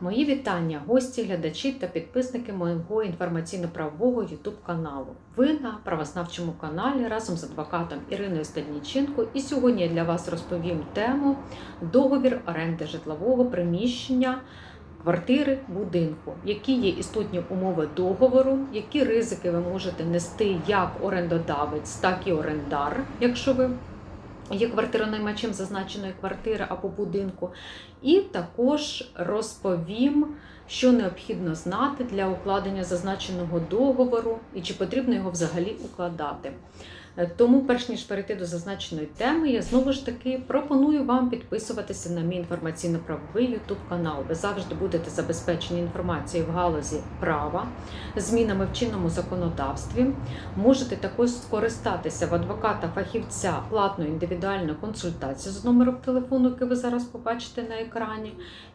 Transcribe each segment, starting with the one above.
Мої вітання, гості, глядачі та підписники мого інформаційно-правового YouTube каналу. Ви на правознавчому каналі разом з адвокатом Іриною Стельніченко. І сьогодні я для вас розповім тему договір оренди житлового приміщення. Квартири будинку, які є істотні умови договору, які ризики ви можете нести як орендодавець, так і орендар, якщо ви є квартиронаймачем зазначеної квартири або будинку, і також розповім, що необхідно знати для укладення зазначеного договору і чи потрібно його взагалі укладати. Е, Тому, перш ніж перейти до зазначеної теми, я знову ж таки пропоную вам підписуватися на мій інформаційно-правовий YouTube канал. Ви завжди будете забезпечені інформацією в галузі права, змінами в чинному законодавстві. Можете також скористатися в адвоката-фахівця платною індивідуальною консультацією з номером телефону, який ви зараз побачите на екрані,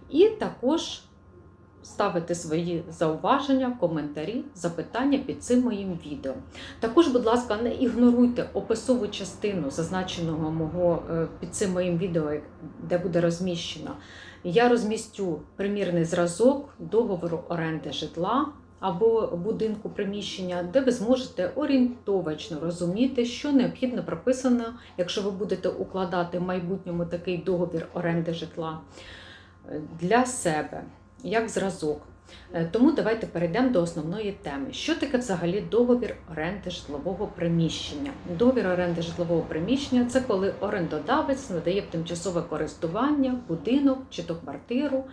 і також ставити свої зауваження, коментарі, запитання під цим моїм відео. Також, будь ласка, не ігноруйте описову частину зазначеного мого е, під цим моїм відео, де буде розміщено. Я розмістю примірний зразок договору оренди житла або будинку приміщення, де ви зможете орієнтовочно розуміти, що необхідно прописано, якщо ви будете укладати в майбутньому такий договір оренди житла е, для себе, як зразок. Е, Тому давайте перейдемо до основної теми. Що таке взагалі договір оренди житлового приміщення? Договір оренди житлового приміщення це коли орендодавець надає в тимчасове користування будинок чи то квартиру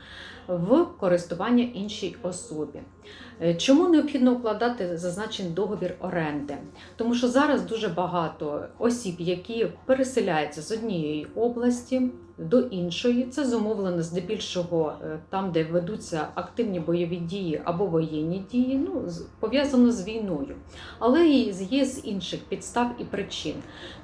в користування іншій особі. Е, Чому необхідно укладати зазначений договір оренди? Тому що зараз дуже багато осіб, які переселяються з однієї області до іншої. Це зумовлено здебільшого е, там, де ведуться активні бойові дії або воєнні дії, ну пов'язано з війною. Але є з інших підстав і причин.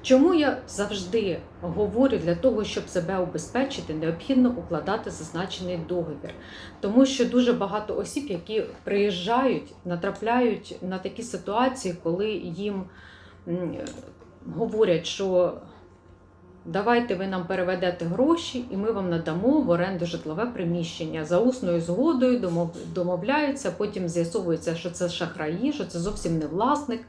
Чому я завжди говорю для того, щоб себе убезпечити, необхідно укладати зазначений договір. Тому що дуже багато осіб, які приїжджають, натрапляють на такі ситуації, коли їм говорять, що давайте ви нам переведете гроші, і ми вам надамо в оренду житлове приміщення. За усною згодою домовляються, потім з'ясовується, що це шахраї, що це зовсім не власник.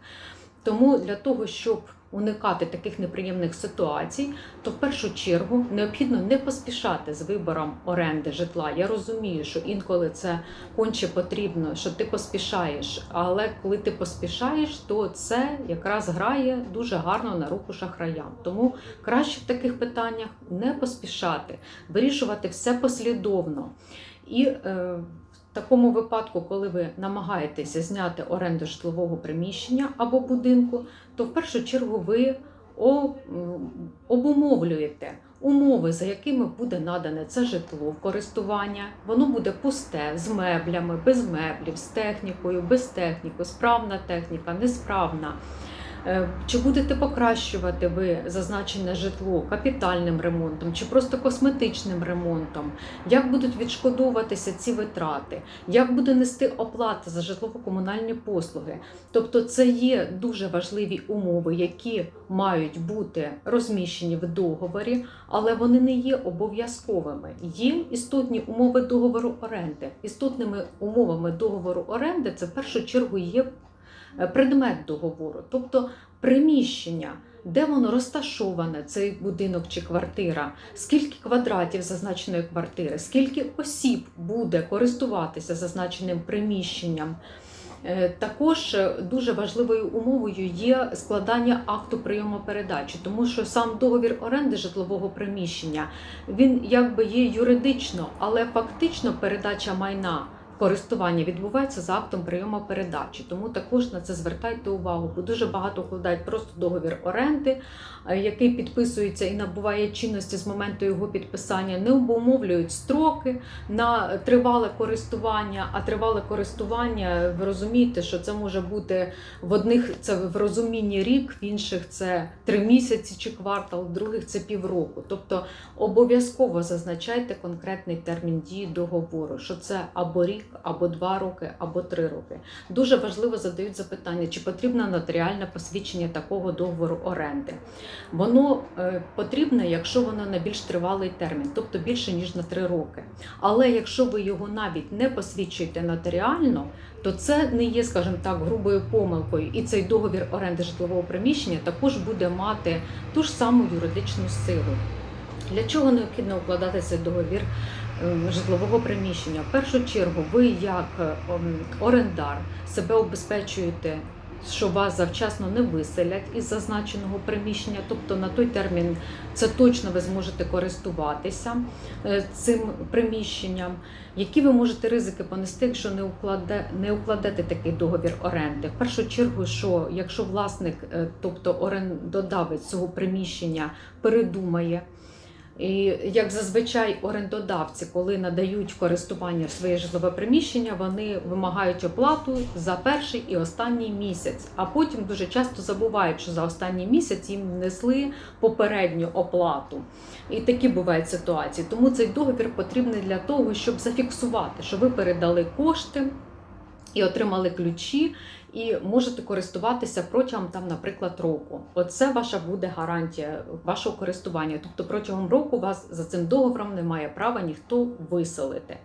Тому для того, щоб уникати таких неприємних ситуацій, то в першу чергу необхідно не поспішати з вибором оренди житла. Я розумію, що інколи це конче потрібно, що ти поспішаєш, але коли ти поспішаєш, то це якраз грає дуже гарно на руку шахраям. Тому краще в таких питаннях не поспішати, вирішувати все послідовно. І е, такому випадку, коли ви намагаєтеся зняти оренду житлового приміщення або будинку, то в першу чергу ви обумовлюєте умови, за якими буде надане це житло в користування. Воно буде пусте з меблями, без меблів, з технікою, без техніки, справна техніка, несправна. Е, Чи будете покращувати ви зазначене житло капітальним ремонтом, чи просто косметичним ремонтом? Як будуть відшкодовуватися ці витрати? Як буде нести оплата за житлово-комунальні послуги? Тобто, це є дуже важливі умови, які мають бути розміщені в договорі, але вони не є обов'язковими. Є істотні умови договору оренди. Істотними умовами договору оренди це в першу чергу є предмет договору, тобто приміщення. Де воно розташоване, цей будинок чи квартира, скільки квадратів зазначеної квартири, скільки осіб буде користуватися зазначеним приміщенням. Е, Також е, дуже важливою умовою є складання акту прийому передачі, тому що сам договір оренди житлового приміщення він якби є юридично, але фактично передача майна користування відбувається за актом прийому передачі. Тому також на це звертайте увагу, бо дуже багато вкладають просто договір оренди, е, який підписується і набуває чинності з моменту його підписання, не обумовлюють строки на тривале користування. А тривале користування, ви розумієте, що це може бути в одних це в розумінні рік, в інших це три місяці чи квартал, в других це півроку. Тобто обов'язково зазначайте конкретний термін дії договору, що це або рік, або 2 роки, або 3 роки. Дуже важливо задають запитання, чи потрібно нотаріальне посвідчення такого договору оренди. Воно е, потрібне, якщо воно на більш тривалий термін, тобто більше ніж на 3 роки. Але якщо ви його навіть не посвідчуєте нотаріально, то це не є, скажімо так, грубою помилкою. І цей договір оренди житлового приміщення також буде мати ту ж саму юридичну силу. Для чого необхідно укладати цей договір житлового приміщення? В першу чергу, ви як ем, орендар себе обезпечуєте, що вас завчасно не виселять із зазначеного приміщення, тобто на той термін це точно ви зможете користуватися е, цим приміщенням. Які ви можете ризики понести, якщо не укладе, не укладете такий договір оренди? В першу чергу, що якщо власник, е, тобто орендодавець цього приміщення передумає. І як зазвичай орендодавці, коли надають користування своє житлове приміщення, вони вимагають оплату за перший і останній місяць, а потім дуже часто забувають, що за останній місяць їм внесли попередню оплату. І такі бувають ситуації. Тому цей договір потрібний для того, щоб зафіксувати, що ви передали кошти і отримали ключі, і можете користуватися протягом там, наприклад, року. Оце ваша буде гарантія вашого користування. Тобто протягом року вас за цим договором не має права ніхто виселити.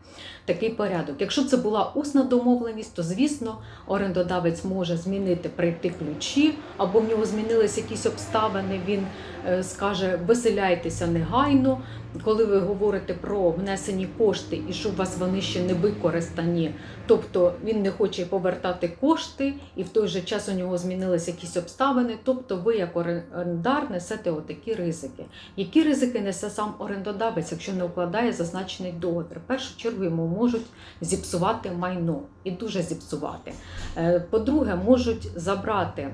Такий порядок. Якщо це була усна домовленість, то звісно орендодавець може змінити прийти ключі, або в нього змінились якісь обставини. Він е, скаже виселяйтеся негайно. Коли ви говорите про внесені кошти і що у вас вони ще не використані, тобто він не хоче повертати кошти, і в той же час у нього змінилися якісь обставини. Тобто, ви, як орендар, несете отакі ризики. Які ризики несе сам орендодавець, якщо не укладає зазначений договір? В першу чергу йому можуть зіпсувати майно і дуже зіпсувати. Е, По-друге, можуть забрати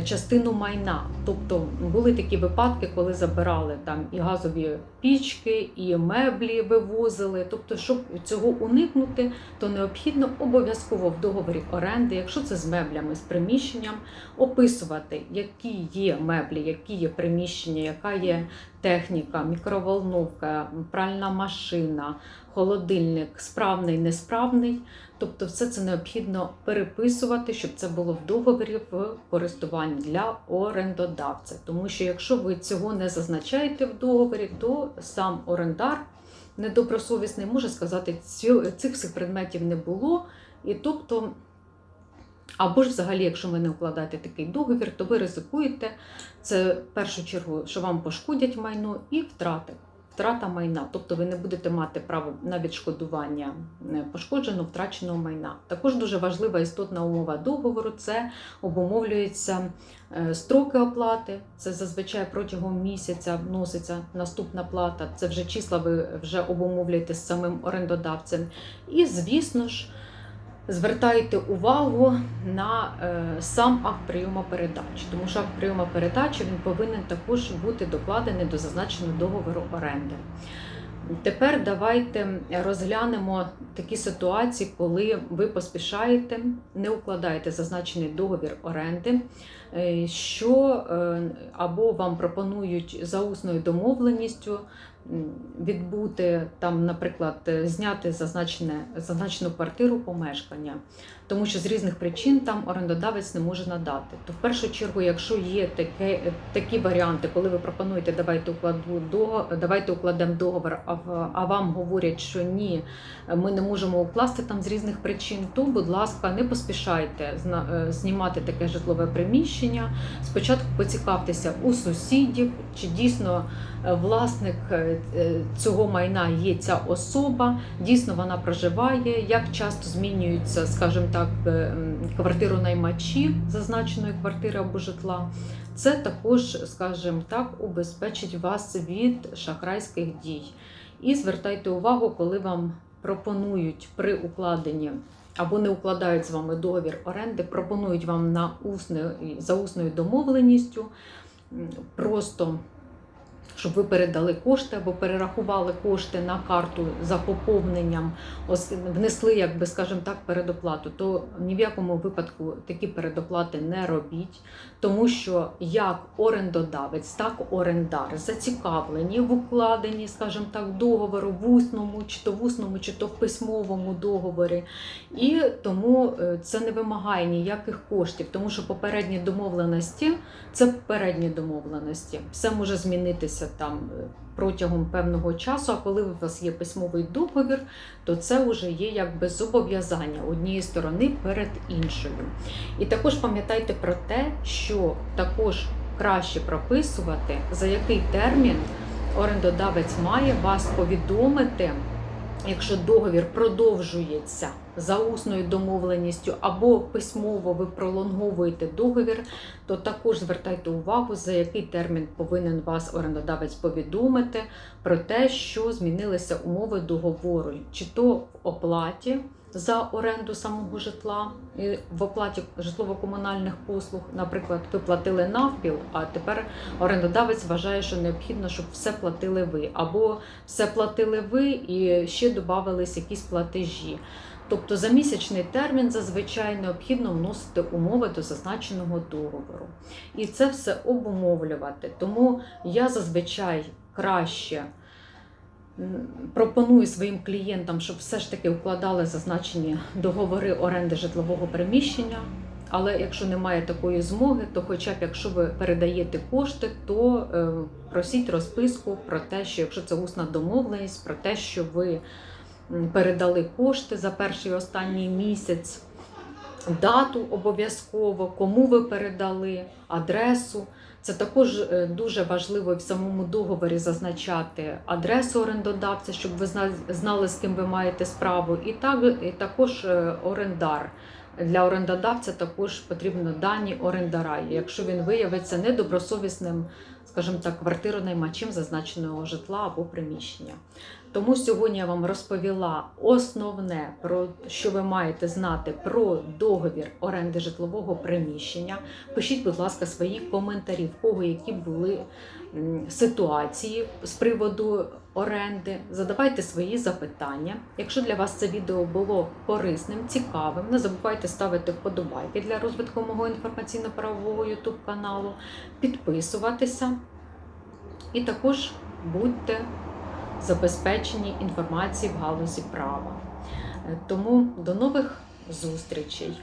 частину майна. Тобто були такі випадки, коли забирали там і газові пічки, і меблі вивозили. Тобто, щоб цього уникнути, то необхідно обов'язково в договорі оренди, якщо це з меблями, з приміщенням, описувати, які є меблі, які є приміщення, яка є техніка, мікроволновка, пральна машина, холодильник, справний, несправний. Тобто, все це необхідно переписувати, щоб це було в договорі в користуванні для орендодавця. Тому що якщо ви цього не зазначаєте в договорі, то сам орендар недобросовісний може сказати, «Цю- цих всіх предметів не було. І тобто, або ж взагалі, якщо ви не укладаєте такий договір, то ви ризикуєте це в першу чергу, що вам пошкодять майно і втрати. Втрата майна, тобто ви не будете мати право на відшкодування е, пошкодженого втраченого майна. Також дуже важлива істотна умова договору це обумовлюється е, строки оплати. Це зазвичай протягом місяця вноситься наступна плата. Це вже числа ви вже обумовлюєте з самим орендодавцем. І, звісно ж, звертайте увагу на е, сам акт прийому передачі, тому що акт прийому передачі він повинен також бути докладений до зазначеного договору оренди. Тепер давайте розглянемо такі ситуації, коли ви поспішаєте, не укладаєте зазначений договір оренди, е, що е, або вам пропонують за усною домовленістю відбути там, наприклад, зняти зазначене, зазначену квартиру помешкання, тому що з різних причин там орендодавець не може надати. То в першу чергу, якщо є таке, такі варіанти, коли ви пропонуєте, давайте укладу до, давайте укладемо договор, а, вам говорять, що ні, ми не можемо укласти там з різних причин, то, будь ласка, не поспішайте е, знімати таке житлове приміщення. Спочатку поцікавтеся у сусідів, чи дійсно е, власник е, е, цього майна є ця особа, дійсно вона проживає, як часто змінюються, скажімо так, м, квартиронаймачі зазначеної квартири або житла. Це також, скажімо так, убезпечить вас від шахрайських дій. І звертайте увагу, коли вам пропонують при укладенні або не укладають з вами договір оренди, пропонують вам на усне, за усною домовленістю просто щоб ви передали кошти або перерахували кошти на карту за поповненням, внесли, як би скажімо так, передоплату, то ні в якому випадку такі передоплати не робіть, тому що як орендодавець, так орендар зацікавлені в укладенні, скажімо так, договору в усному, чи то в усному, чи то в письмовому договорі. І тому е, це не вимагає ніяких коштів, тому що попередні домовленості це попередні домовленості. Все може змінитися там е, протягом певного часу. А коли у вас є письмовий договір, то це вже є якби зобов'язання однієї сторони перед іншою. І також пам'ятайте про те, що також краще прописувати, за який термін орендодавець має вас повідомити. Якщо договір продовжується за усною домовленістю або письмово ви пролонговуєте договір, то також звертайте увагу, за який термін повинен вас орендодавець повідомити про те, що змінилися умови договору, чи то в оплаті за оренду самого житла, і в оплаті житлово-комунальних послуг, наприклад, ви платили навпіл, а тепер орендодавець вважає, що необхідно, щоб все платили ви, або все платили ви і ще додавались якісь платежі. Тобто за місячний термін зазвичай необхідно вносити умови до зазначеного договору. І це все обумовлювати. Тому я зазвичай краще пропоную своїм клієнтам, щоб все ж таки укладали зазначені договори оренди житлового приміщення. Але якщо немає такої змоги, то хоча б якщо ви передаєте кошти, то е, просіть розписку про те, що якщо це усна домовленість, про те, що ви передали кошти за перший і останній місяць, дату обов'язково, кому ви передали, адресу. Це також е, дуже важливо в самому договорі зазначати адресу орендодавця, щоб ви знали, з ким ви маєте справу, і, так, і також е, орендар. Для орендодавця також потрібно дані орендара, якщо він виявиться недобросовісним, скажімо так, квартиронаймачем зазначеного житла або приміщення. Тому сьогодні я вам розповіла основне, про що ви маєте знати про договір оренди житлового приміщення. Пишіть, будь ласка, свої коментарі, в кого які були ситуації з приводу оренди. Задавайте свої запитання. Якщо для вас це відео було корисним, цікавим, не забувайте ставити вподобайки для розвитку мого інформаційно-правового YouTube каналу, підписуватися і також будьте забезпечені інформації в галузі права. Е, Тому до нових зустрічей!